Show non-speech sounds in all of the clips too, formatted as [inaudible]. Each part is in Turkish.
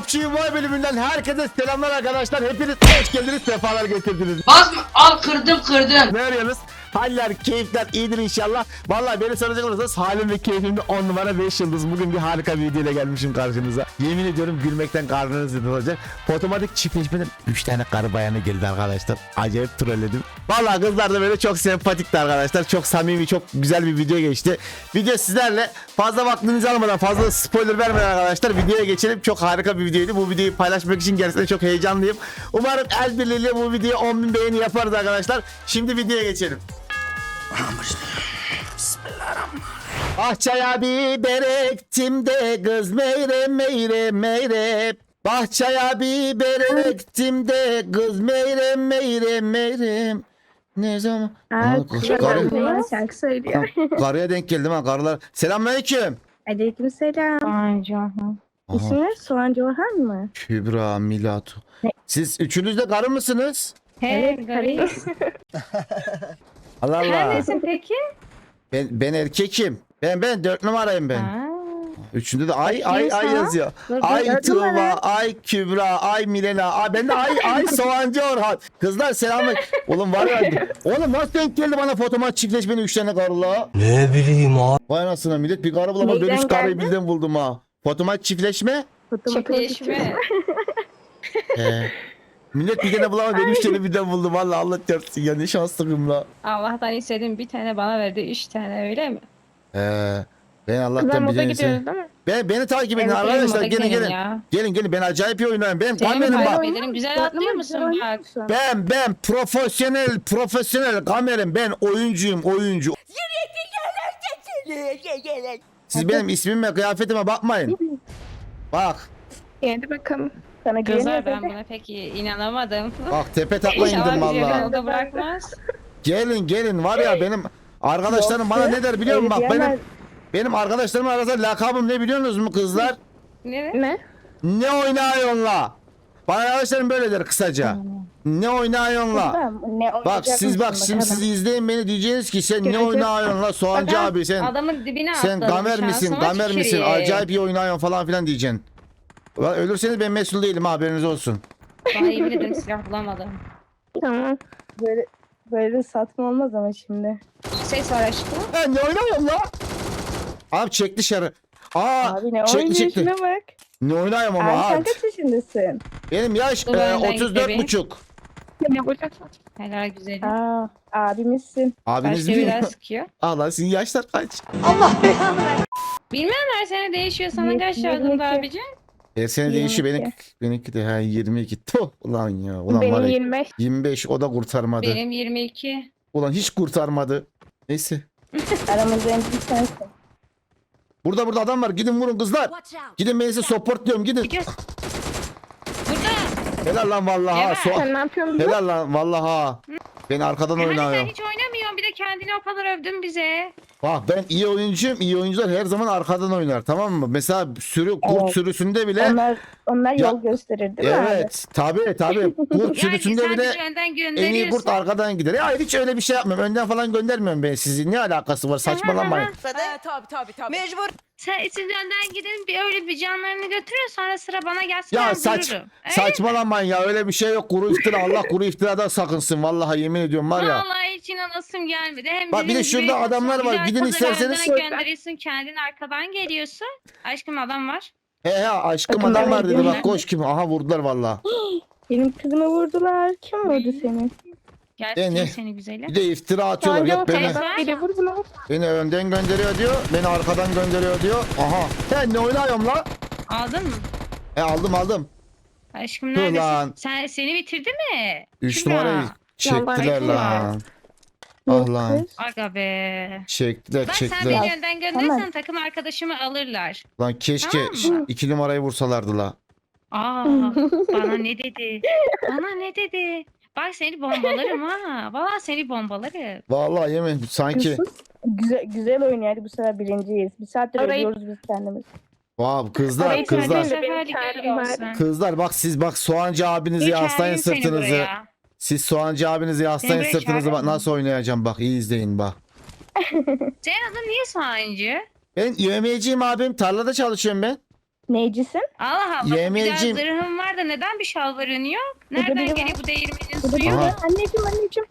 PUBG Mobile bölümünden herkese selamlar arkadaşlar. Hepiniz hoş geldiniz, sefalar getirdiniz. Basma al kırdım kırdım. Ne arıyorsunuz? Haller, keyifler iyidir inşallah. Vallahi beni soracak olursanız halim ve keyfimde 10 numara 5 yıldız. Bugün bir harika bir video ile gelmişim karşınıza. Yemin ediyorum gülmekten karnınız yıkılacak. Otomatik çiftleşmeden 3 tane karı bayanı geldi arkadaşlar. Acayip trolledim. Vallahi kızlar da böyle çok sempatikti arkadaşlar. Çok samimi, çok güzel bir video geçti. Video sizlerle fazla vaktinizi almadan, fazla spoiler vermeden arkadaşlar videoya geçelim. Çok harika bir videoydu. Bu videoyu paylaşmak için gerçekten çok heyecanlıyım. Umarım el birliğiyle bu videoya 10.000 beğeni yaparız arkadaşlar. Şimdi videoya geçelim. Bahçeye biber ektim de kız meyre meyre meyre Bahçeye biber ektim de kız meyre meyre meyre Ne zaman? Aa, Aa, kızlar karı- yeni şarkı söylüyor. Karıya denk geldim ha karılar. Selamünaleyküm. Aleyküm selam. Aha, İsmi Soğancı Orhan mı? Kübra Milatu. Siz üçünüz de karı mısınız? Evet, karıyım. [laughs] Allah Allah. Neredesin peki? Ben, ben erkekim. Ben ben dört numarayım ben. Ha. Üçünde de ay ay ay sana. yazıyor. Dur, dur, Ay dört Tuğba, ay Kübra, ay Milena. Ay ben de ay ay [laughs] Soğancı Orhan. Kızlar selamı. Oğlum var ya. Oğlum nasıl denk geldi bana fotomat çiftleşmenin üç tane karıla? Ne bileyim abi. Vay anasına millet bir karı bulamadı. Ben Neyden üç karıyı geldi? birden buldum ha. Fotomat çiftleşme. Çiftleşme. He. [laughs] Millet bir tane bulamadı. Ben üç tane birden buldum. Valla Allah çarpsın ya ne şanslıyım la. Allah'tan istedim bir tane bana verdi üç tane öyle mi? He. Ben Kızlar Allah'tan moda bir gidiyoruz değil mi? Beni takip edin Evet, arkadaşlar. moda Gelin gidelim gelin. ya. Gelin gelin ben acayip iyi oynuyorum. Benim kamerim bak. takip ederim? Güzel atlıyor musun bak? Ben ben profesyonel profesyonel kamerim ben oyuncuyum oyuncu. Siz benim ismime kıyafetime bakmayın. Bak Hadi bakalım. Sana Kızlar güveniyor ben ben buna pek inanamadım. bak tepe takla İnşallah indim bizi valla. bırakmaz. Gelin gelin var ya benim arkadaşlarım bana ne der biliyor musun bak benim benim arkadaşlarım arasında lakabım ne biliyorsunuz mu kızlar? Ne? Ne? Ne oynuyorsun la? Bana arkadaşlarım böyle der kısaca. Ne oynuyorsun la? Tamam, Ne Bak oynayacak siz bak mısın şimdi bakalım. siz izleyin beni diyeceğiniz ki sen ne Göreceğiz. oynuyorsun la Soğancı Bak, abi sen Adamın dibine sen atladım. gamer misin şansıma gamer misin tüküreyim. acayip iyi oynuyorsun falan filan diyeceksin. Ulan ölürseniz ben mesul değilim ha, haberiniz olsun. Bana yemin ederim silah bulamadım. Tamam. Böyle böyle satma olmaz ama şimdi. Ses var aşkım. Ben ne oynuyorum la? Abi çek dışarı. Aa Abi ne çekti oynuyor çekti. şuna bak. Ne oynuyorum ama Abi sen abi. kaç yaşındasın? Benim yaş Dur, e, önden git 34 bebeğim. buçuk. Ne olacaksın? Helal güzelim. Aa, abimizsin. Abiniz Başka değil biraz mi? sıkıyor. [laughs] Allah sizin yaşlar kaç? Bilmem her sene değişiyor. Sana kaç Yirmi yazdım iki. abicim? Her sene değişiyor 22. benim. Benimki de ha 22. Tuh ulan ya. Ulan var Benim ya. 25. 25 o da kurtarmadı. Benim 22. Ulan hiç kurtarmadı. Neyse. [laughs] Aramızda en büyük sensin. Burada burada adam var. Gidin vurun kızlar. Gidin ben size support diyorum gidin. Burada. Helal lan vallahi ha. So- Sen ne yapıyorsun? Helal lan vallahi ha. Ben arkadan Hani sen hiç oynamıyorsun bir de kendini o kadar övdün bize. Bak ben iyi oyuncuyum. İyi oyuncular her zaman arkadan oynar tamam mı? Mesela sürü kurt Evet. sürüsünde bile Onlar onlar Ya- yol gösterir değil mi abi? Evet tabi tabi kurt [laughs] sürüsünde sen bile bizi önden en iyi gönderiyorsun. kurt arkadan gider. Ya hiç öyle bir şey yapmıyorum. Önden falan göndermiyorum ben sizi. Ne alakası var? Saçmalamayın. Ee, tabii tabii tabii. Mecbur. Sen siz önden gidin bir öyle bir canlarını götürün sonra sıra bana gelsin Ya ben saç dururum. Öyle saçmalamayın ya öyle bir şey yok. Kuru iftira Allah kuru iftiradan sakınsın. Vallahi yemin ediyorum var ya. Vallahi hiç inanasım gelmedi. Hem Bak bir de şurada adamlar var. güzel Gidin kızı isterseniz- önden gönderiyorsun kendin arkadan geliyorsun. Aşkım adam var. He he aşkım Bakın adam ben var dedi bak koş kim. Aha vurdular vallahi. Benim kızımı vurdular. Kim vurdu seni? Gel E, ne? tutayım seni güzelim. Bir de iftira atıyorlar. Yok beni, vurdular. beni önden gönderiyor diyor. Beni arkadan gönderiyor diyor. Aha. He ne oynuyorum la? Aldın mı? E aldım aldım. Aşkım neredesin? Sen, seni bitirdi mi? 3 Kübra. numarayı çektiler lan. Ah lan. Aga be. Çektiler Bak sen çektiler. beni önden gönderirsen Tamam. takım arkadaşımı alırlar. Lan keşke Tamam ş- iki numarayı vursalardı la. Aa [laughs] bana ne dedi? Bana ne dedi? Bak seni bombalarım ha. Valla seni bombalarım. Vallahi yemin sanki. Güzel, güzel oynuyor. Hadi bu sefer birinciyiz. Bir saattir Orayı- ölüyoruz biz kendimiz. Vav kızlar Orayı kızlar. de. Kızlar bak siz bak soğancı abinizi yaslayın sırtınızı. Siz soğancı abinizi yaslayın buraya sırtınızı bak nasıl oynayacağım bak iyi izleyin bak. [laughs] Senin adın niye Sağıncı? Ben yövmeyeciyim abim tarlada çalışıyorum ben. Neycisin? Allah Allah. Yemeyeceğim. Bir zırhım var da neden bir şalvarın yok? Nereden biri geliyor var. bu değirmenin suyu? biri Aha. var. Anneciğim anneciğim.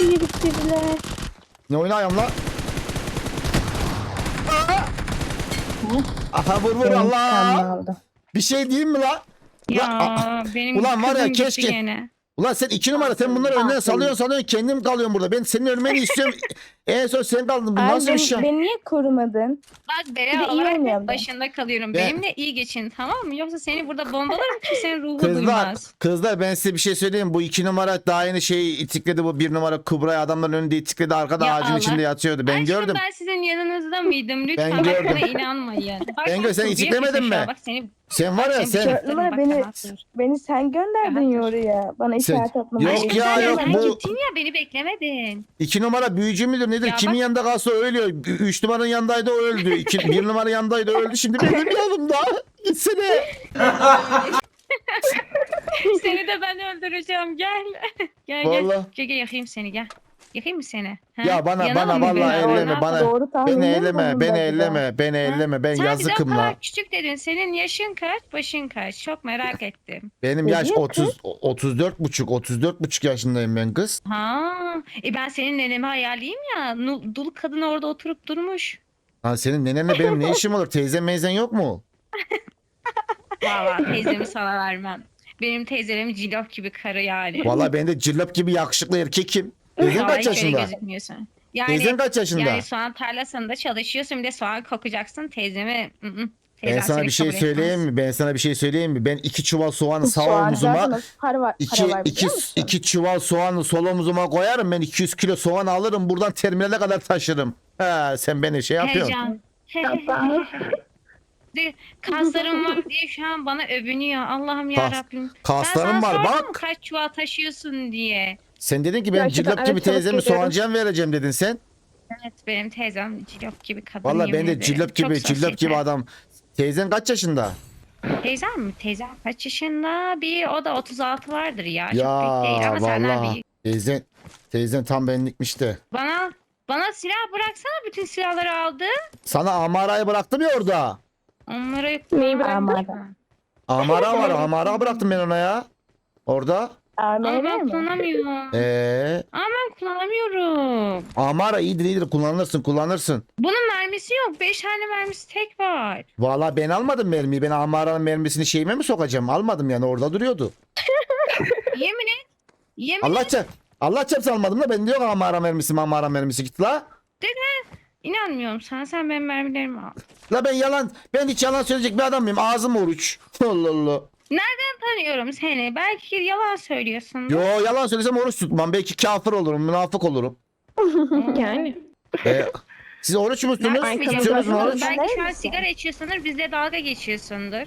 İyi bitirdiler. Ne oynayayım lan? Aha vur vur Allah. Bir şey diyeyim mi la? Ya Ulan, benim ulan var ya, keşke- Gene. Ulan sen iki numara sen bunları önden salıyorsun salıyorsun kendim kalıyorum burada. Ben senin ölmeni istiyorum. [laughs] en son sen kaldın. Bu Abi nasıl bir beni, şey? beni niye korumadın? Bak Bir de iyi olarak hep ben. başında kalıyorum. Ben- Benimle iyi geçin tamam mı? Yoksa seni burada bombalarım ki senin ruhu Kızlar, duymaz. kızlar ben size bir şey söyleyeyim. Bu iki numara daha yeni şey itikledi bu bir numara Kubra'yı adamların önünde itikledi. Arkada Ya ağacın Allah. içinde yatıyordu. Ben Aşkım, gördüm. Ben sizin yanınızda mıydım? Lütfen Ben gördüm. bana inanmayın. Bak, Ben gör- sen itiklemedin şu mi? Bak seni Sen var ya sen. bak, beni-. Beni sen gönderdin ya oraya. Bana Sen- işaret atmamı. Yok Aşkım ya, sen yok, sen bu- gittin ya beni beklemedin. İki numara büyücü müdür nedir? Ya Kimin bak- yanında kalsa ölüyor. Üç numaranın yanındaydı o öldü. İki, [laughs] bir numara yanındaydı öldü. Şimdi benim yanımda. Gitsene. [laughs] seni de ben öldüreceğim gel. gel Vallahi. gel. Gel gel yakayım seni gel. Yakayım mı seni? Ha? Ya bana Yanalım bana mı vallahi? Ne elleme bana. Doğru tahmin Beni elleme, beni elleme, beni elleme. Ben Sen o yazıkım kadar la. küçük dedin. Senin yaşın kaç, başın kaç? Çok merak ettim. Benim yaş Dediğim 30 34 buçuk 34 buçuk yaşındayım ben kız. Ha, e ben senin nenemi hayaliyim ya. Nu- Dul kadın orada oturup durmuş. Ha senin nenenle benim ne [laughs] işim olur? Teyzen meyzen yok mu? Valla teyzemi sana vermem. Benim teyzelerim cilop gibi karı yani. Vallahi ben de cillop gibi yakışıklı erkekim. Teyzen Vallahi kaç öyle yaşında? gözükmüyorsun. Yani, Teyzen kaç yaşında? yani soğan tarlasında çalışıyorsun bir de soğan kokacaksın teyzemi. ı ı, Ben teyzem sana seni bir şey kabul söyleyeyim etmez. mi? Ben sana bir şey söyleyeyim mi? Ben iki çuval soğanı sağ para var, iki, para var iki, biliyor musun? iki çuval soğanı sol omzuma koyarım. Ben 200 kilo soğan alırım. Buradan terminale kadar taşırım. Ha, sen beni şey yapıyorsun. Heyecan. [laughs] De- Kaslarım var diye şu an bana övünüyor. Allah'ım ya Kas- Rabbim. kaslarım var, bak. Kaç çuval taşıyorsun diye. Sen dedin ki ben Gerçekten cillop gibi evet, çok teyzemi geliyorum. soğancıya mı vereceğim dedin sen. Evet benim teyzem cillop gibi kadın. Vallahi ben de ederim. cillop Çok gibi cillop gibi adam. Teyzen kaç yaşında? Teyzem mi? Teyzem kaç yaşında? Bir o da 36 vardır ya. Çok Ya, büyük değil ama senden vallahi. büyük. Teyzen, teyzen tam benlikmiş de. Bana bana silah bıraksana bütün silahları aldı. Sana amarayı bıraktım ya orada. Onları Neyi bıraktın? Amara var. Amara bıraktım ben ona ya. Orada. Ama AMR ben mi? kullanamıyorum. Ee, Ama ben kullanamıyorum. Amara iyidir iyidir kullanırsın kullanırsın. Bunun mermisi yok. 5 tane mermisi tek var. Valla ben almadım mermiyi. Ben Amara'nın mermisini şeyime mi sokacağım? Almadım yani orada duruyordu. [laughs] Yemin et. Yemin Allah et. çarp. Allah çarpsın almadım da ben diyor Amara mermisi Amara mermisi git la. İnanmıyorum sana. Sen benim mermilerimi al. La ben yalan ben hiç yalan söyleyecek bir adam mıyım? Ağzım oruç. [laughs] Allah Allah. Tanıyorum seni. Belki yalan söylüyorsun. Yo yalan söylesem oruç tutmam. Belki kafir olurum, münafık olurum. [laughs] Yani. Ee, siz oruç musunuz? Ay, Tutuyorsunuz mu oruç? Belki şu an misin? sigara içiyorsundur. Bizle dalga geçiyorsundur.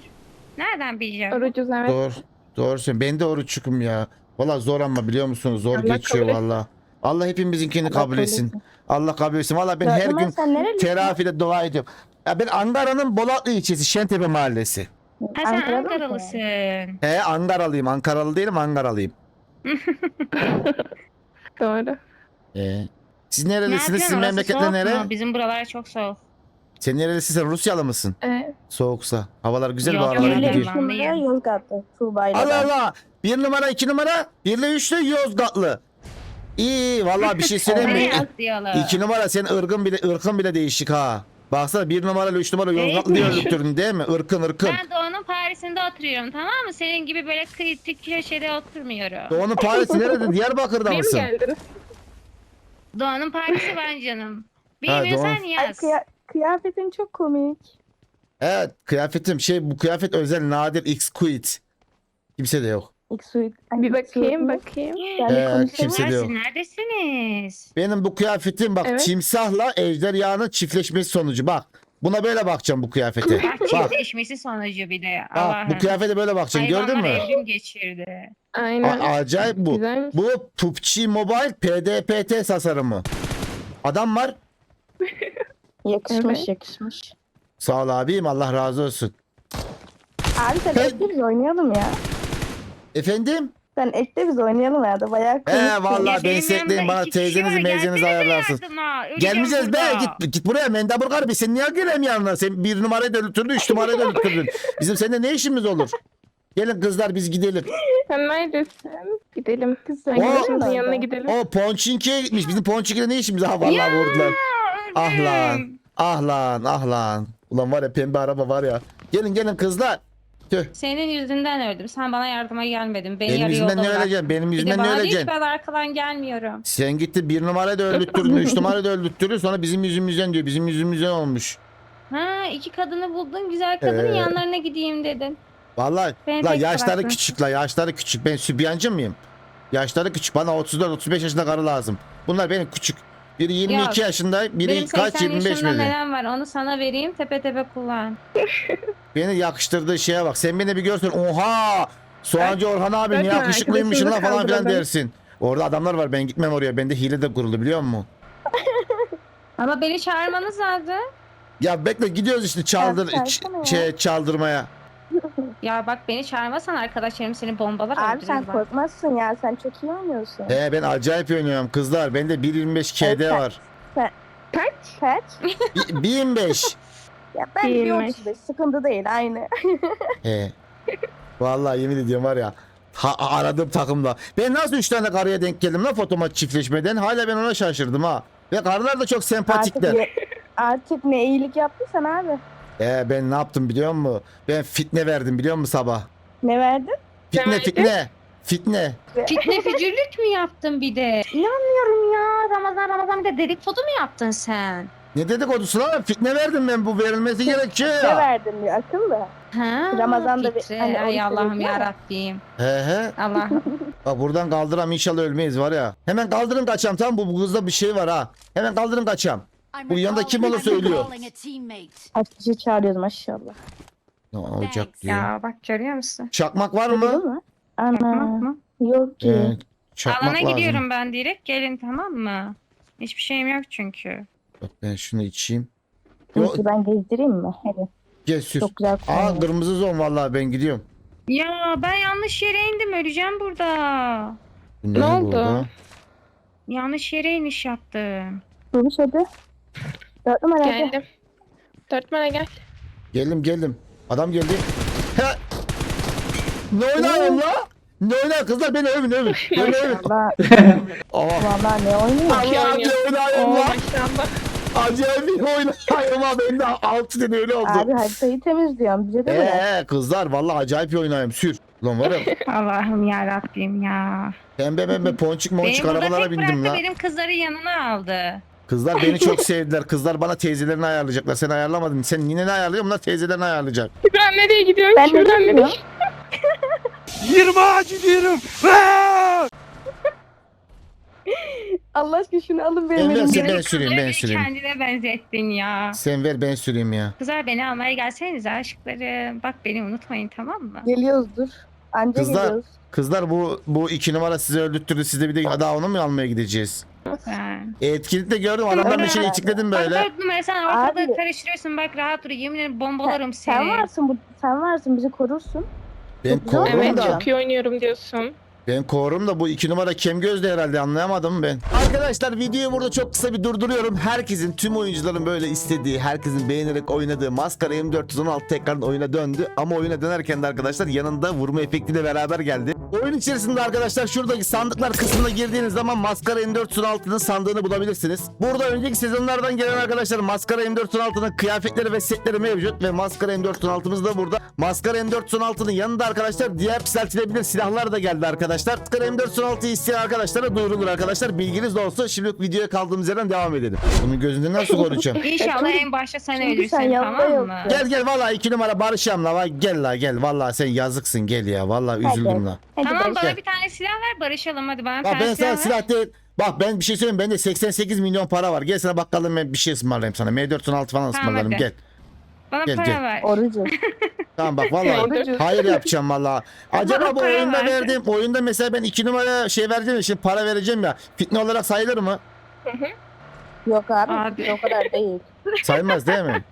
Nereden bileceğim? Orucuz evet. Doğru. Doğru söylüyorsun. Ben de oruççukum ya. Valla zor ama biliyor musunuz? Zor Allah geçiyor kabul valla. Allah hepimizinkini Allah kabul kabul etsin. etsin. Allah kabul etsin. Valla ben Ya her Ömer, gün sen nerelisin? terafide dua ediyorum. Ya ben Ankara'nın Bolatlı ilçesi Şentepe mahallesi. Ha sen Ankara'da mısın? Ankaralısın. He Ankaralıyım. Ankaralı değilim Ankaralıyım. [laughs] Doğru. Ee, siz Ne nerelisiniz? Sizin Orası memleketler soğuk nere? mu? Bizim buralar çok soğuk. Sen nerelisin? Sen Rusyalı mısın? Evet. Soğuksa. Havalar güzel Yok, bu aralar öyle gidiyor. değil. numara Yozgat'ta Tuğba'yla. Allah ben. Allah. Bir numara, iki numara, birle üçle Yozgatlı. İyi vallahi bir şey söyleyeyim [laughs] Nereye mi? atlayalım? İki numara senin ırkın bile ırkın bile değişik ha. Baksana bir numara üç numara Yozgatlı diye Evet. öldürdün değil mi? Irkın ırkın. Ben Doğu'nun Paris'inde oturuyorum tamam mı? Senin gibi böyle kritik köşede oturmuyorum. Doğu'nun Paris'i [laughs] nerede? Diyarbakır'da Benim mısın? Doğu'nun Paris'i ben canım. Bilmiyorsan Doğu. Ay, yaz. kıya- kıyafetin çok komik. Evet kıyafetim şey bu kıyafet özel nadir X quit. Kimse de yok. İlk suit. Bir bakayım bakayım. Ee, kimse de yok. Neredesiniz? Benim bu kıyafetim bak Evet. timsahla ejderhanın çiftleşmesi sonucu bak. Buna böyle bakacağım bu kıyafete. Bak çiftleşmesi sonucu bir de. Bak bu Allah'ım. kıyafete böyle bakacaksın gördün Hayvanlar mü? evrim geçirdi. Aynen. A- acayip bu. Güzelmiş. Bu PUBG Mobile PDPT tasarımı. Adam var. [laughs] Yakışmış Evet. yakışmış. Sağ ol abim Allah razı olsun. Abi sen Ben- oynayalım ya. Efendim? Sen ekle biz oynayalım ya bayağı He konuştuk. vallahi Ya beni benim yanımda bana iki kişi teyzenizi var, meyzenizi ayarlarsınız. öleceğim Gelmeyeceğiz be burada. git git buraya mendebur garbi sen niye geleyim yanına sen bir numarayı da öldürdün üç numarayı da öldürdün bizim seninle ne işimiz olur gelin kızlar biz gidelim Sen neredesin? Gidelim. Kız sen O- gidelim yanına gidelim. o Ponçinki'ye gitmiş bizim Ponçinki'de ne işimiz ha vallahi Ya, vurdular ah lan ah lan ah lan ulan var ya pembe araba var ya gelin gelin kızlar Tüh. Senin yüzünden öldüm. Sen bana yardıma gelmedin. Beni benim yarı yüzümden yolda ne bıraktın. öleceksin benim Bir de yüzümden ne bana diyor ki öleceksin ben arkadan gelmiyorum. sen gitti bir numarayı da öldürttürdün üç numarayı da öldürttürüyor sonra bizim yüzümüzden diyor bizim yüzümüzden olmuş Ha iki kadını buldun güzel kadının Ee. yanlarına gideyim dedin. Vallahi Beni la tek yaşları bıraktın. küçük la yaşları küçük. Ben sübyancı mıyım? Yaşları küçük. Bana 34-35 yaşında karı lazım. Bunlar benim küçük. Biri 22 Ya, yaşında, biri Benim kaç 80 25 yaşımda mi? neden var onu sana vereyim tepe tepe kullan. [laughs] Beni yakıştırdığı şeye bak. Sen beni bir görsen oha! Soğancı Orhan abi ne Bakma, yakışıklıymışsın la falan filan dersin. Orada adamlar var ben gitmem oraya. Bende hile de kuruldu biliyor musun? [laughs] Ama beni çağırmanız lazım. Ya bekle gidiyoruz işte çaldır çağırsana ya. ç- şey çaldırmaya. Ya bak beni çağırmasan arkadaşlarım seni bombalar Abi sen bak. korkmazsın ya sen çok iyi oynuyorsun. He ben acayip oynuyorum kızlar. Bende 1.25 KD Evet, var. Kaç? Kaç? Bir- 1.25. [laughs] Ya ben bir Değilmiş. 35 sıkıntı değil aynı. [laughs] He. Vallahi yemin ediyorum var ya. Ha, aradığım takımda. Ben nasıl üç tane karıya denk geldim lan fotomat çiftleşmeden. Hala ben ona şaşırdım ha. Ve karılar da çok Artık, sempatikler. ye- artık ne iyilik yaptıysan abi. Ee, ben ne yaptım biliyor musun? Ben fitne verdim biliyor musun sabah? Ne verdin? Fitne verdin? fitne. Fitne. Fitne fücürlük mü yaptın bir de? İnanmıyorum ya. Ramazan Ramazan bir de dedikodu mu yaptın sen? Ne dedikodusu lan? Fitne verdim ben bu verilmesi gerekiyor Ne ya. verdin diyor akıllı. Ha, Ramazan'da bir- Fitre. hani Ay oruç Allah'ım veriyor ya ya. Rabbim. He he. Allah'ım. [laughs] Bak buradan kaldıram inşallah ölmeyiz var ya. Hemen kaldırın kaçam tamam bu, bu kızda bir şey var ha. Hemen kaldırın kaçam. Bu yanında kim onu söylüyor? Kaç kişi çağırıyoruz maşallah. Ne olacak diyor. ya bak görüyor musun? Çakmak var mı? mu? Ana mı? yok ki. Ee, çakmak Alana lazım. gidiyorum ben direkt. Gelin tamam mı? Hiçbir şeyim yok çünkü. Bak ben şunu içeyim. Yo, ben gezdireyim mi? Hadi. gel sür. Çok güzel Aa konuyor. kırmızı zon vallahi ben gidiyorum. Ya ben yanlış yere indim. Öleceğim burada. Bu Ne oldu? burada? Yanlış yere iniş yaptım. Durmuş hadi. Dört numara hadi. Geldim. Dört numara gel. Geldim geldim. Adam geldi. He. Ne oynayayım la? Ne oynayayım kızlar beni övün övün. [laughs] Beni övün. Valla, [laughs] Aa. valla ne oynuyor? Allah ne oynuyor. oynayayım Oo la? maşallah. Acayip bir oynayayım ha ben de altı tane öyle oldu. Abi haritayı temizliyorum. Bize de mi? Ee kızlar vallahi acayip bir oynayayım sür. Lan var ya [laughs] Allah'ım ya Rabbim ya. pembe pembe ponçik monçik Beni burada arabalara tek bindim bıraktı. la. Benim kızları yanına aldı. Kızlar beni çok sevdiler. Kızlar bana teyzelerini ayarlayacaklar. Sen ayarlamadın. Sen nineni ayarlıyor bunlar teyzelerini ayarlayacak. Şuradan nereye gidiyorsun? Ben Şuradan nereye? bilmiyorum. 20 ağacı diyorum. Allah aşkına şunu alın benim Ben elimden. versin ben süreyim ben süreyim. Kendine benzettin ya. Sen ver ben süreyim ya. Kızlar beni almaya gelseniz aşklarım. Bak beni unutmayın tamam mı? Geliyoruz dur. Anca Kızlar. geliyoruz. Kızlar bu bu iki numara sizi öldürttürdü. Siz de bir de daha onu mu almaya gideceğiz? E, etkinlikte gördüm adamlar bir şey etikledim Bak böyle. dört numara sen ortalığı Abi. karıştırıyorsun. Bak rahat dur. Yemin ederim bombalarım seni. Sen varsın bu sen varsın bizi korursun. Ben korum Evet da. çok iyi oynuyorum diyorsun. Ben korum da bu iki numara kem gözlü herhalde anlayamadım ben. Arkadaşlar videoyu burada çok kısa bir durduruyorum. Herkesin tüm oyuncuların böyle istediği, herkesin beğenerek oynadığı Maskara M416 tekrardan oyuna döndü. Ama oyuna dönerken de arkadaşlar yanında vurma efektiyle beraber geldi. Oyun içerisinde arkadaşlar şuradaki sandıklar kısmına girdiğiniz zaman Maskara M416'nın sandığını bulabilirsiniz. Burada önceki sezonlardan gelen arkadaşlar Maskara M416'nın kıyafetleri ve setleri mevcut ve Maskara M416'mız da burada. Maskara M416'nın yanında arkadaşlar diğer yükseltilebilir silahlar da geldi arkadaşlar. Maskara M416'yı isteyen arkadaşlara duyurulur arkadaşlar. Bilginiz olsun. Şimdi videoya kaldığımız yerden devam edelim. Bunu gözünden nasıl koruyacağım? [laughs] İnşallah en başta sen ölürsün tamam mı? Gel gel vallahi iki numara barışam la. Vay, Gel la gel. Vallahi sen yazıksın gel ya. Vallahi üzüldüm la. Hadi Tamam barış. bana bir tane silah ver barışalım hadi bana bir Bak tane ben silah sana ver. silah değil. Bak ben bir şey söyleyeyim. Bende 88 milyon para var. Gel sana bakalım ben bir şey ısmarlayayım sana. M416 falan ısmarlarım hadi. gel. Bana Gel, para gel. ver. Orucu. [laughs] Tamam bak vallahi [laughs] hayır yapacağım vallahi. [laughs] Acaba bu para oyunda ver. verdiğim oyunda mesela ben iki numara şey vereceğim ya, şimdi para vereceğim ya. Fitne olarak sayılır mı? Yok abi, Abi. o kadar değil. Sayılmaz değil mi?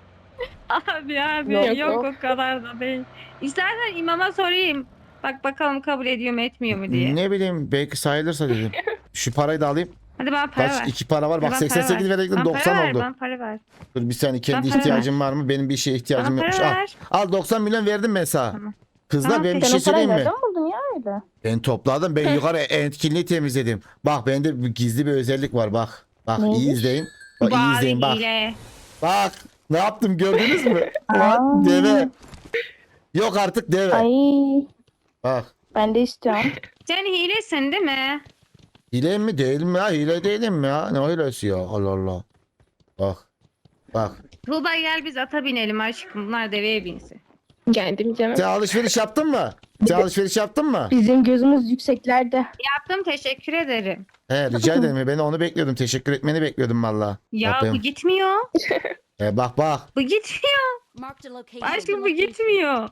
Abi abi Yok, yok, yok. o kadar da değil. İstersen imama sorayım. Bak bakalım kabul ediyor mu etmiyor mu diye. Ne bileyim belki sayılırsa dedim. [laughs] Şu parayı da alayım. Hadi bana para Kaç? ver. iki para var. Bak Bana para 88 ver. verecektim Bana 90 para ver, oldu. Bana para ver. Dur bir saniye kendi Bana para ihtiyacım var mı? Benim bir şeye ihtiyacım Bana yokmuş. para Al. ver. Al 90 milyon verdim ben sana. Tamam. Kızlar Tamam, ben bir peki. şey Sen o parayı söyleyeyim mi? nereden buldun ya öyle? Ben topladım. Ben [laughs] yukarı etkinliği temizledim. Bak bende bir gizli bir özellik var bak. Bak iyi Neymiş? izleyin. Bak iyi Bari izleyin bak. hile. Bak ne yaptım gördünüz mü? [laughs] Aa. Bak deve. Yok artık deve. Ay Bak. ben de istiyorum. [laughs] Sen hilesin değil mi? Hile mi değil mi ya? Hile değilim mi ya? Ne hilesi ya? Allah Allah. Bak. Bak. Tuğba gel biz ata binelim aşkım. Bunlar deveye binsin. Geldim canım. Sen alışveriş yaptın mı? Sen alışveriş yaptın mı? Bizim gözümüz yükseklerde. Yaptım teşekkür ederim. He rica ederim. Ben onu bekliyordum. Teşekkür etmeni bekliyordum valla. Ya bu gitmiyor. [laughs] He, bak bak. Bu gitmiyor. Aşkım bu gitmiyor.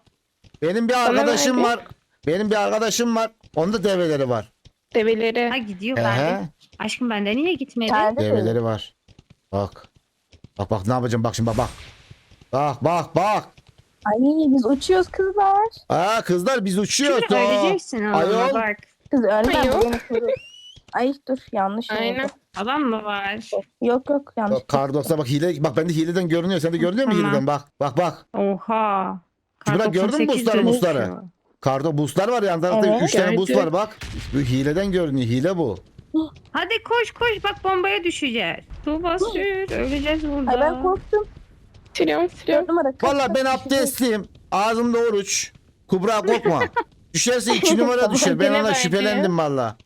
Benim bir arkadaşım var. Benim bir arkadaşım var. Onda develeri var. Develeri. Ha gidiyor he. Aşkım bende niye gitmedi? De Develeri var. Bak. Bak bak ne yapacağım bak şimdi bak bak. Bak bak bak. Ay biz uçuyoruz kızlar. Aa kızlar biz uçuyoruz. Şimdi Aa. öleceksin ama Ayol. bak. Kız ölmem yok. beni koru. Ay dur yanlış Aynen. oldu. Adam mı var? Yok yok yanlış. Bak Kardos'a bak hile bak bende hileden görünüyor. Sende görünüyor mu Tamam. hileden? Bak bak bak. Oha. Kübra, Kar gördün mü 98 busları, dönüş busları? Ya. Kardo boostlar var ya tarafta Evet. 3 tane Gördüm. var bak. Bu hileden görünüyor. Hile bu. Hadi koş koş bak bombaya düşeceğiz. Tuğba sür. Öleceğiz burada. Ay ben korktum. Sürüyorum sürüyorum. Numara. kaç Valla kaç ben kişi abdestliyim. Ağzımda oruç. Kubra korkma. [laughs] Düşerse 2 numara düşer. Ben Gene ona şüphelendim valla.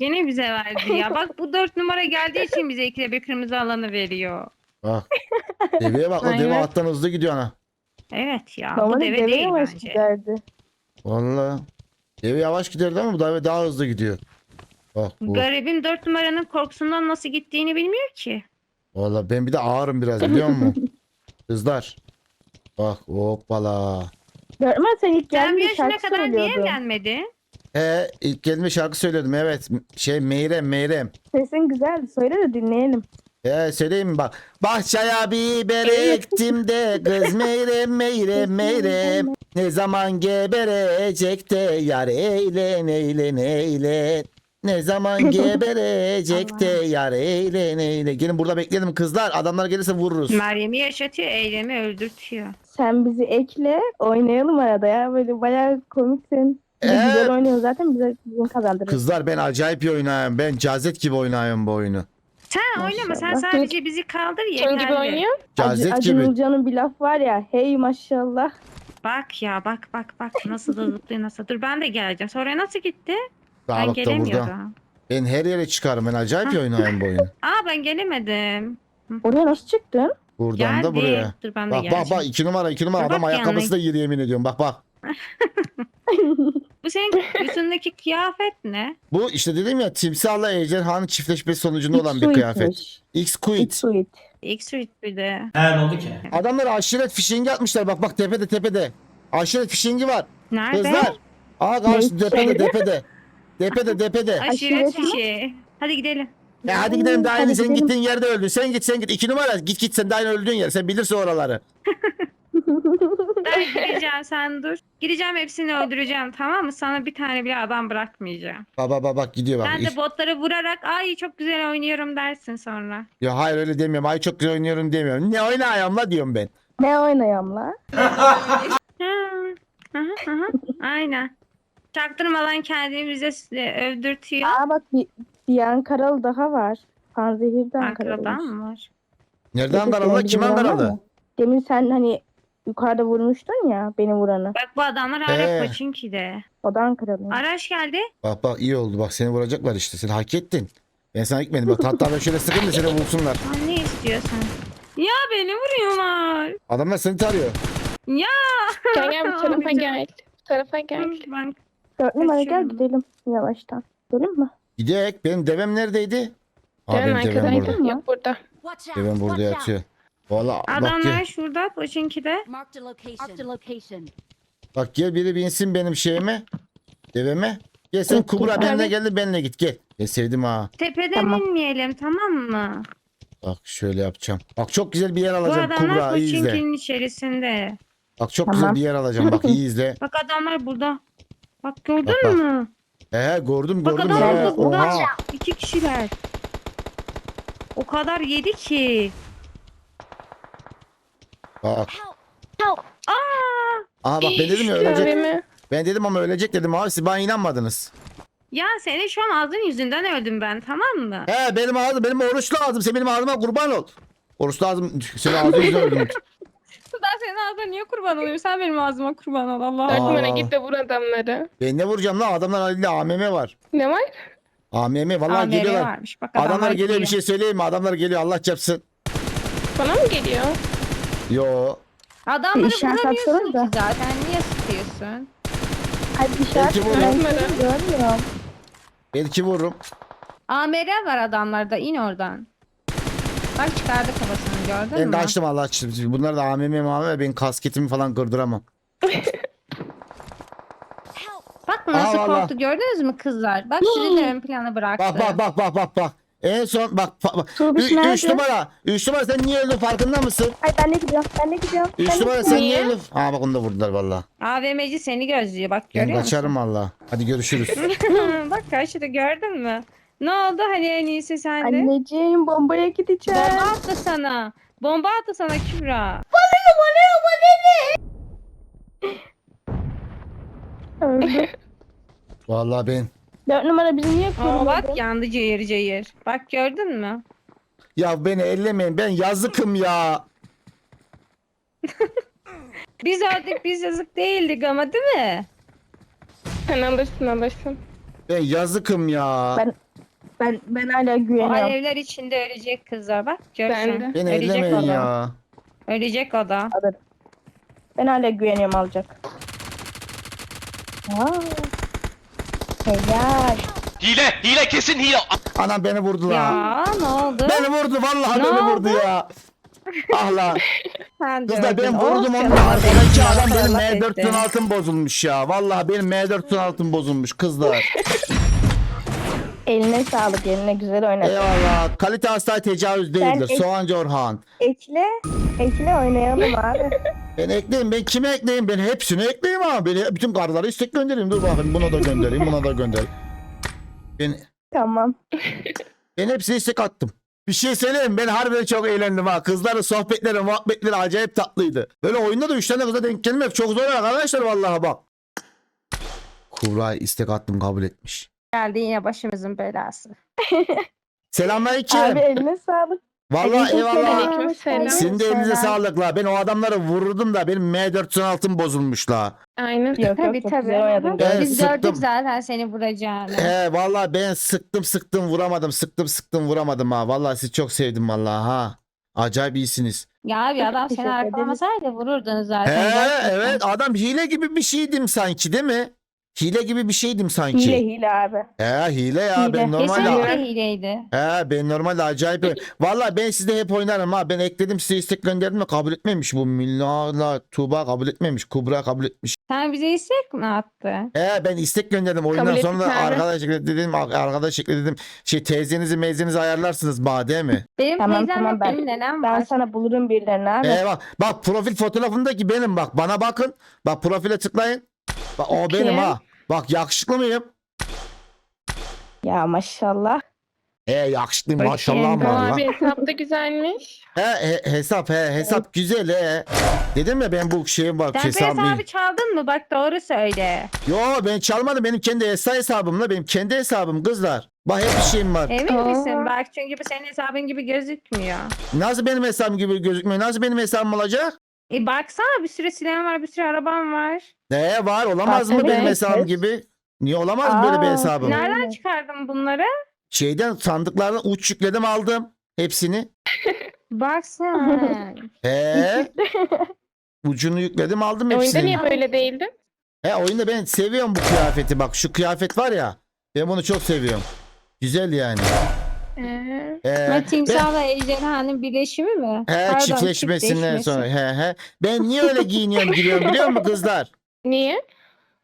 Yine bize verdi ya. Bak bu dört numara geldiği için bize ikide bir kırmızı alanı veriyor. Bak. Deveye bak. O deve Aynen. attan hızlı gidiyor ana. Evet ya. bu Normalde deve deve değil yavaş bence. giderdi. Valla. Deve yavaş giderdi ama bu deve daha hızlı gidiyor. Bak bu. Garibim dört numaranın korkusundan nasıl gittiğini bilmiyor ki. Valla ben bir de ağırım biraz biliyor musun? [laughs] Kızlar. Bak hoppala. Numara sen ilk Sen bir geldiğinde yaşına şarkı kadar niye söylüyordun. evlenmedin? He ilk gelme şarkı söylüyordum evet. Şey Meyrem Meyrem. Sesin güzeldi. Söyle de dinleyelim. He söyleyeyim bak. Bahçeye biber ektim de kız meyrem meyrem meyrem. Ne zaman geberecek de yar eğlen eğlen eğlen. Ne zaman geberecek de yar eğlen eğlen. Gelin burada bekleyelim kızlar. Adamlar gelirse vururuz. Meryem'i yaşatıyor, eylemi öldürtüyor. Sen bizi ekle oynayalım arada ya. Böyle bayağı komiksin. De Evet. güzel oynuyor zaten bize bizim kazandırır. Kızlar ben acayip iyi oynuyorum. Ben cazet gibi oynuyorum bu oyunu. Sen oynama, sen Maşallah. sadece bizi kaldır Kim yeterli. gibi oynuyor? Cazet Acı, gibi. Acun Ilıcalı'nın bir laf var ya. Hey maşallah. Bak ya, bak bak bak nasıl da zıplıyor nasıl. Dur ben de geleceğim. Sonra nasıl gitti? Ben bak da burada. gelemiyordum. Ben her yere çıkarım. Ben acayip iyi oynuyorum bu oyunu. [laughs] Aa ben gelemedim. Oraya nasıl çıktın? Buradan Geldi. da buraya. Dur ben de Bak geleceğim. bak bak iki numara iki numara Dur adam bak ayakkabısı da yeri yemin ediyorum bak bak. [laughs] Bu senin üstündeki [laughs] kıyafet ne? Bu işte dedim ya timsahla ejderhanın çiftleşmesi sonucunda olan bir kıyafet. X-Quid. X-Suite. X-Street bir de. He ne oldu ki? Adamlar aşiret fişengi atmışlar bak bak tepede tepede. Aşiret fişengi var. Nerede? Kızlar. Aa karşı tepede tepede. Tepede tepede. Aşiret Aşiret mi? fişi. Hadi gidelim. Ya hadi gidelim daha yeni sen gidelim. gittiğin yerde öldün. Sen git sen git. iki numara git git sen daha yeni öldüğün yer. Sen bilirsin oraları. Ben gideceğim sen dur. Gideceğim hepsini öldüreceğim tamam mı? Sana bir tane bile adam bırakmayacağım. Bak bak bak, gidiyor bak. Sen de botları vurarak ay çok güzel oynuyorum dersin sonra. Ya hayır öyle demiyorum. Ay çok güzel oynuyorum demiyorum. Ne oynayayım la diyorum ben. Ne oynayam la? [laughs] Ha. Aha, aha. Aynen. Çaktırmadan kendini bize s- övdürtüyor. Aa bak bir, bir Ankaralı daha var. Panzehir de Ankara'dan Ankaralıymış. mı var? Nerede Evet, Ankaralı? seni Kim vuran var Ankaralı? mı? Demin sen hani yukarıda vurmuştun ya beni vuranı. Bak bu adamlar hala He. Koçinki'de. O da Ankaralı. Araç geldi. Bak bak iyi oldu. Bak seni vuracaklar işte. Sen hak ettin. Ben sana gitmedim. Bak hatta ben şöyle sıkayım da seni vursunlar. Aa, ne istiyorsun? Ya beni vuruyorlar. Adamlar seni tarıyor. Ya. Gel gel bu tarafa Alacağım. gel. Bu tarafa gel. Ben Dört numara gel Kaçıyorum. gidelim yavaştan. Gidelim mi? Gidek. Benim devem neredeydi? Aa, Devem benim devem arkadaydı. burada. Yok burada. Devem burada yatıyor. Valla bak adamlar gel. şurada Koçinki'de. Marked a location. Marked a location. Bak gel biri binsin benim şeyime. Deveme. Gel sen Kubra benimle geldi benimle git gel. Ben sevdim ha. Tepeden Tamam. inmeyelim tamam mı? Bak şöyle yapacağım. Bak çok güzel bir yer Bu alacağım adamlar Kubra iyi izle. İçerisinde. Bak çok Tamam. güzel bir yer alacağım bak iyi izle. [laughs] Bak adamlar burada. Bak gördün Bak, bak. mü? He gördüm gördüm. He, orada burada. oha. İki kişiler. O kadar yedi ki. Bak. Aa! Aha bak ben dedim ya ölecek. Abimi. Ben dedim ama ölecek dedim abi siz bana inanmadınız. Ya senin şu an ağzın yüzünden öldüm ben tamam mı? He benim ağzım benim oruçlu ağzım sen benim ağzıma kurban ol. Oruçlu ağzım senin ağzın yüzüne öldüm. [laughs] Ben senin ağzına niye kurban olayım? Sen benim ağzıma kurban ol Allah Dört Aa. numara git de vur adamları. Ben ne vuracağım lan adamlar elinde AMM var. Ne var? AMM vallahi AMR geliyorlar. varmış. Bak Adamlar geliyor bir şey söyleyeyim mi? Adamlar geliyor Allah çarpsın. Bana mı geliyor? Yo. Adamları işaret vuramıyorsun atsana ki da. zaten. Niye sıkıyorsun? Hadi işaret Belki bu- ben seni görmüyorum. Belki vururum. AMR var adamlarda. in oradan. Bak çıkardı kafasını gördün Ben mü? kaçtım Allah çarpsın. Bunlar da AMM AMM ben kasketimi falan kırdıramam. Bak nasıl Aa, korktu gördünüz mü kızlar? Bak şimdi de ön plana bıraktı. Bak bak bak bak bak bak. En son bak bak. Ü- üç numara. Üç numara sen niye öldün farkında mısın? Ay ben de gidiyorum. Ben de gidiyorum. Üç ben numara sen niye öldün? Aa bak onu da vurdular valla. AVM'ci seni gözlüyor bak Ben görüyor musun? kaçarım valla. Hadi görüşürüz. [laughs] bak kaçtı gördün mü? Ne oldu hani en iyisi sende? Anneciğim bombaya gideceğim. Bomba attı sana. Bomba attı sana Kübra. Öldü. [laughs] Valla ben. Dört numara bizi niye Aa, korumadın? bak yandı cayır cayır. Bak gördün mü? Ya beni ellemeyin ben yazıkım ya. [laughs] Biz öldük biz yazık değildik ama değil mi? Sen alırsın alırsın. Ben yazıkım ya. Ben- Ben ben hala O güveniyorum. alevler içinde ölecek kızlar bak Ben de. Beni Ölecek ellemeyin o da. ya. Ölecek o da. Ben hala güveniyorum alacak. Aa. Helal. Hile, hile kesin hile. Anam beni vurdu la. Ya ne oldu? Beni vurdu vallahi Ne beni oldu? vurdu ya. Ah la. [laughs] Sen Kızlar gördün. ben vurdum onu. canım Arkadaki adam benim Allah M4'ün etti. altın bozulmuş ya. Vallahi benim M4'ün altın bozulmuş kızlar. [laughs] Eline sağlık. Eline güzel oynadın. Eyvallah. Kalite hasta tecavüz değildir. ek- Soğancı Orhan. Ekle. Ekle oynayalım abi. [laughs] Ben ekleyeyim. Ben kime ekleyeyim? Ben hepsini ekleyeyim ama. Ben bütün kartları istek göndereyim. Dur bakayım. Buna da göndereyim. Buna da göndereyim. Ben, tamam. ben hepsini istek attım. Bir şey söyleyeyim mi? ben harbiden çok eğlendim ha. Kızların sohbetleri, muhabbetleri acayip tatlıydı. Böyle oyunda da 3 tane kıza denk gelmek çok zor arkadaşlar vallahi bak. Kubra istek attım kabul etmiş. Geldi yine başımızın belası. [laughs] Selamünaleyküm. Abi eline sağlık. Vallahi eyvallah. Aleykümselam. Sizin de elinize sağlık la. Ben o adamları vururdum da benim M4'ün altın bozulmuş la. Aynen. Yok Tabii çok tabii. güzel oynadın. Evet, Biz sıktım. gördük zaten seni vuracağını. He vallahi ben sıktım sıktım vuramadım. Sıktım sıktım vuramadım ha. Vallahi sizi çok sevdim vallahi ha. Acayip iyisiniz. Ya abi adam seni Teşekkür ederiz. arkalamasaydı vururdun He zaten. gerçekten. evet adam hile gibi bir şeydim sanki değil mi? Hile gibi bir şeydim sanki. Hile hile abi. He hile ya Hile. ben normalde Kesinlikle hileydi. He ben normalde acayip Vallahi ben sizde hep oynarım ha ben ekledim size istek gönderdim de kabul etmemiş bu Milla'la Tuğba kabul etmemiş Kubra kabul etmiş. Sen bize istek mi attın? He ben istek gönderdim oyundan Kabul sonra abi. arkadaş ekledim arkadaş ekledim şey teyzenizi meyzenizi ayarlarsınız bana değil mi? Benim Tamam, teyzem tamam, ben- benim nenem Ben var. sana bulurum birilerini abi. He bak bak profil fotoğrafındaki benim bak bana bakın bak profile tıklayın. Bak o benim ha. Bak yakışıklı mıyım? Ya maşallah. He yakışıklıyım Bakayım. maşallah O var abi hesap da güzelmiş. He, he hesap he hesap güzel he. Dedim ya ben bu şeye bak Sen bu hesabı. hesabı çaldın mı? Bak doğru söyle. Yo ben çalmadım benim kendi hesap hesabımla benim kendi hesabım kızlar. Bak hep bir şeyim var. Emin Aa. misin? Bak çünkü bu senin hesabın gibi gözükmüyor. Nasıl benim hesabım gibi gözükmüyor? Nasıl benim hesabım olacak? E baksana bir sürü silahın var, bir sürü araban var. Ne var olamaz Bak, mı benim evet. hesabım gibi? Niye olamaz mı böyle bir Aa, hesabım? Nereden Evet. çıkardın bunları? Şeyden sandıklardan uç yükledim aldım. Hepsini. [laughs] Baksana. He. [laughs] Ucunu yükledim aldım Oyunda hepsini. niye böyle değildi? He oyunda ben seviyorum bu kıyafeti bak şu kıyafet var ya. Ben bunu çok seviyorum. Güzel yani. Ee, ben- timsahla ejderhanın birleşimi mi? He Pardon, çiftleşmesinden çiftleşmesi. sonra. He he. Ben niye öyle giyiniyorum giriyorum biliyor musun kızlar? niye?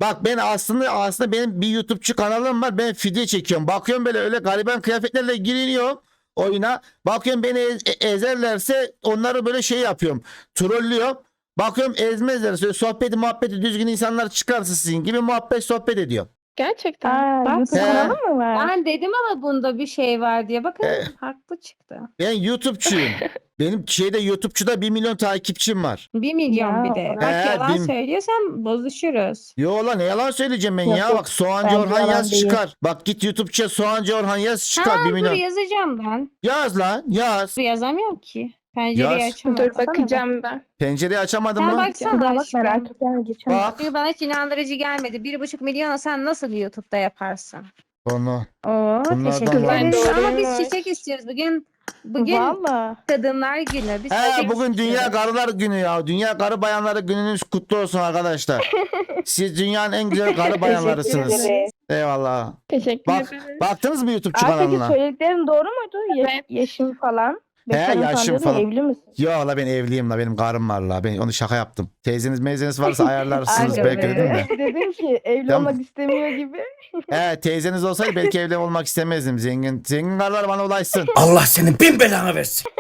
Bak ben aslında aslında benim bir YouTube'cu kanalım var. Ben video çekiyorum. Bakıyorum böyle öyle gariban kıyafetlerle giriniyorum oyuna. Bakıyorum beni ez- e- ezerlerse onları böyle şey yapıyorum. Trollüyorum. Bakıyorum ezmezler. Şöyle sohbeti muhabbeti düzgün insanlar çıkarsa sizin gibi muhabbet sohbet ediyor. Gerçekten. Aa, Bak YouTube He. kanalı mı var? Ben dedim ama bunda bir şey var diye. Bakın Ee. haklı çıktı. Ben YouTube'çuyum. [laughs] Benim şeyde YouTube'çuda 1 milyon takipçim var. Bir milyon Ya, bir de. Bak He, yalan bin- söylüyorsan bozuşuruz. Yo lan ne yalan söyleyeceğim ben Yok, ya. yok. Bak Soğancı Bence Orhan yalan yaz değil. çıkar. Bak git YouTube'ça Soğancı Orhan yaz çıkar Ha 1 dur milyon. yazacağım ben. Yaz lan yaz. Dur yazamıyorum ki. Pencereyi Yaz. açamam. Dur bakacağım ben. Pencereyi açamadım Sen lan. baksana Daha bak aşkım. merak ettim. Geçen Bak. Çünkü bana hiç inandırıcı gelmedi. Bir buçuk milyona sen nasıl YouTube'da yaparsın? Onu. Oo Bunlardan teşekkür var. ederiz. Ama biz çiçek istiyoruz. Bugün bugün Valla. kadınlar günü. Biz He çiçek bugün Dünya istiyoruz. Karılar Günü ya. Dünya Karı Bayanları Gününüz kutlu olsun arkadaşlar. [laughs] Siz dünyanın en güzel karı bayanlarısınız. Ederim. Eyvallah. Teşekkür Bak ederim. baktınız mı YouTube'cu Aa, peki kanalına? söylediklerim doğru muydu? Ya- Evet. Yaşım falan. He, yaşım falan. Evli misin? Yo la ben evliyim la benim karım var la. Ben onu şaka yaptım. Teyzeniz meyzeniz varsa [laughs] ayarlarsınız belki be. dedim de. [laughs] Dedim ki evli Tamam. olmak istemiyor gibi. [laughs] He teyzeniz olsaydı belki evli olmak istemezdim. Zengin zengin karılar bana ulaşsın. Allah senin bin belanı versin.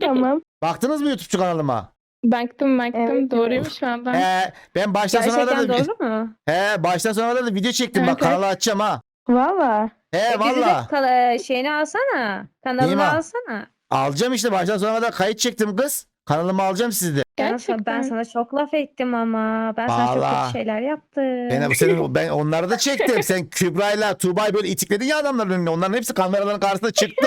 tamam. Baktınız mı YouTube'cu kanalıma? Baktım baktım. Evet, Doğruymuş valla. He ben baştan sona Gerçekten da doğru mu? He baştan sona da video çektim bak Evet, evet. kanalı açacağım ha. Valla. He E, bizi de valla. kala- şeyini alsana. Kanalını Neyimi al? alsana. Alacağım işte baştan sona da kayıt çektim kız. Kanalımı alacağım sizde. Ben, sana- Gerçekten. ben sana çok laf ettim ama. Ben sana çok Vallahi. kötü şeyler yaptım. Ben, senin, ben onları da çektim. Sen [laughs] Kübra'yla Tuğba'yı böyle itikledin ya adamların önüne. Onların hepsi kameraların karşısında çıktı.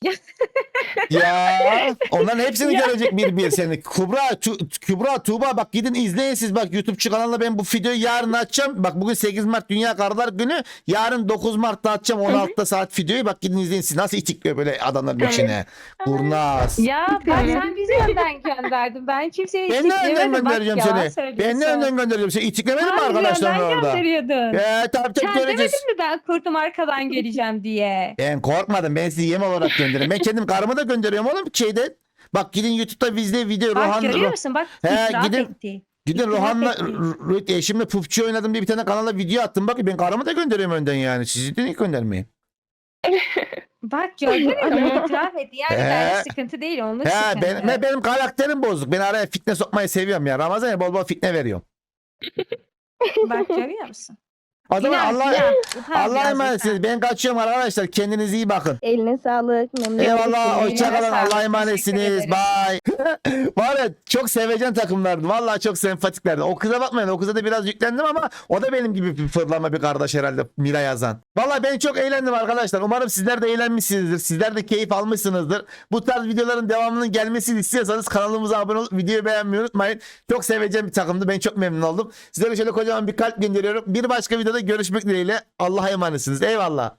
[laughs] ya onların hepsini görecek bir bir seni. Kubra, tu, Kübra, Tuğba bak gidin izleyin siz. Bak YouTube kanalına ben bu videoyu yarın açacağım. Bak bugün 8 Mart Dünya Karılar Günü. Yarın 9 Mart'ta açacağım 16'da saat videoyu. Bak gidin izleyin siz. Nasıl itikliyor böyle adamların içine. Kurnaz. Ya bak sen bizi önden gönderdin. Ben kimseye Ben ne önden itiklemedim. Bak göndereceğim yalan seni? söylüyorsun. Ben ne önden göndereceğim seni? İtiklemedin mi Sen bizi arkadaşlarım önden orada? gönderiyordun. Ya tabii tabii Sen göreceğiz. demedin mi ben kurtum arkadan geleceğim diye? Ben korkmadım. Ben sizi yem olarak [laughs] gönderiyorum. Ben kendim karımı da gönderiyorum oğlum şeyden. Bak gidin YouTube'da bizde video Bak Rohan görüyor musun? Bak He, itiraf gidin- etti. gidin İtiraf Rohan'la etti. R- R- eşimle PUBG oynadım diye bir tane kanala video attım. Bak ben karımı da gönderiyorum önden yani. Sizi de niye göndermeyin? [laughs] Bak gördün mü? İtiraf etti. Yani He. ben sıkıntı değil. Onun He, sıkıntı. ben, ben- benim karakterim bozuk. Ben araya fitne sokmayı seviyorum ya. Ramazan ya bol bol fitne veriyorum. Bak görüyor musun? O zaman İnan, Allah, inan. [laughs] Utan Allah'a biraz, emanetsiniz. utan. Ben kaçıyorum arkadaşlar. Kendinize iyi bakın. Eline sağlık. Memnun Eyvallah. oldum. Hoşçakalın. sağlık, Allah'a teşekkür emanetsiniz. ederim. Bye. [laughs] Var ya çok sevecen takımlardı. Vallahi çok sempatiklerdi. O kıza bakmayın. O kıza da biraz yüklendim ama o da benim gibi bir fırlama bir kardeş herhalde. Mira yazan. Vallahi ben çok eğlendim arkadaşlar. Umarım sizler de eğlenmişsinizdir. Sizler de keyif almışsınızdır. Bu tarz videoların devamının gelmesini istiyorsanız kanalımıza abone olup videoyu beğenmeyi unutmayın. Çok sevecen bir takımdı. Ben çok memnun oldum. Sizlere şöyle kocaman bir kalp gönderiyorum. Bir başka videoda görüşmek dileğiyle. Allah'a emanetsiniz. Eyvallah.